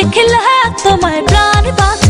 দেখলে তোমায় প্রাণ বাঁচে।